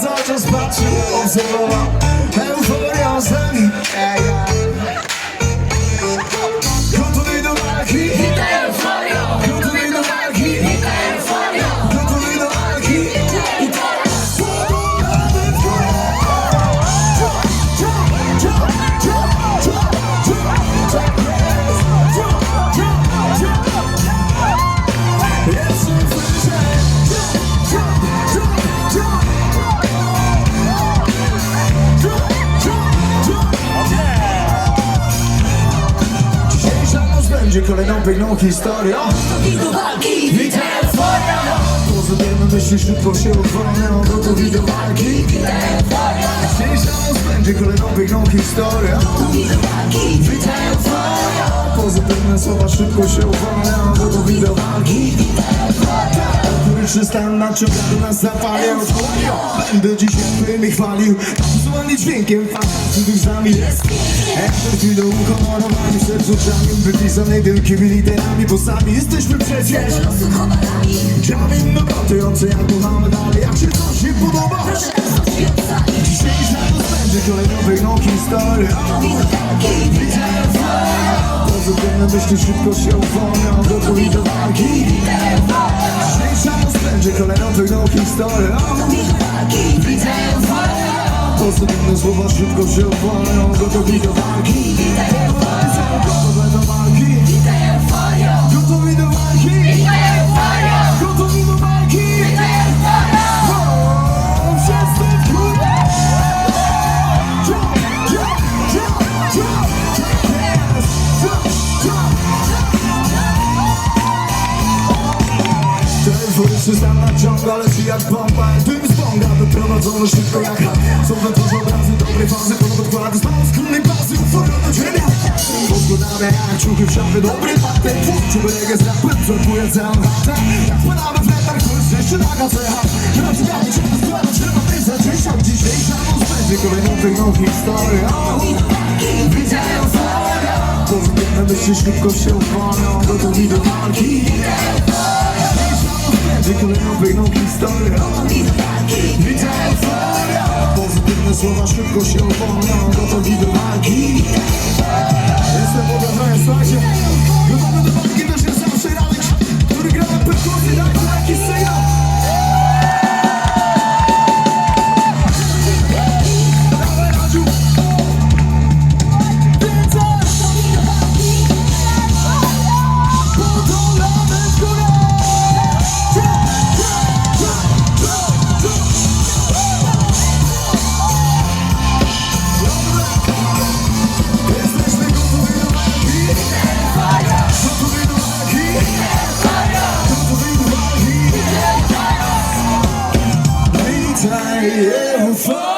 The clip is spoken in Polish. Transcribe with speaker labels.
Speaker 1: cały czas patrzył, obserwował będzie kolejną piękną historią. Witaj. Euforia Pozytywne myśli szybko się uwolnią Gotowi do walki. Dzisiejsza noc będzie kolejną piękną historią. Witaj. Euforia Pozytywne słowa szybko się uwolnią Gotowi do walki Pierwszy stan nadciągany nas zapalił. Będę dzisiaj twoimi chwalił Złany dźwiękiem fantazji tych z nami jest Endorfiny uhonorowani serc oczami Wypisane wielkimi literami Bo sami jesteśmy przecież. Kamień gotujący jak Muhammed Ali Jak się coś nie podoba Dzisiejsza noc będzie kolejną piękną historią Widziałem Pozytywne myśli szybko się uwolnią do noc będzie kolejną piękną historią Widziałem Pozytywne słowa szybko się uwolnią Gotowi do walki. Gotowe do walki. Gotowi Telefoniczny stan nadciąga, leci jak bomba. Dym z bonga, wyprowadzony szybko jak rad Są we twarz obrazy dobrej fazy Ponad odkłady, znowu z królnej bazy. Uforia do ciebie. Poskładane jak ciuchy w szafy Dobry patek, twórczy reggae z rapem Zerkuje całą chatę. Jak spadamy w letar, który zniszczy naga cecha. Na przykład się składa, trzeba być za dzisiejszą Dzisiejsza noc będzie kolejną piękną historią Widziałem euforia Pozytywne myśli szybko się uwolnią Gotowi do walki kolejną piękną historią Widzę euforia Pozytywne słowa szybko się uwolnią Gotowi do walki do walki Witaj euforia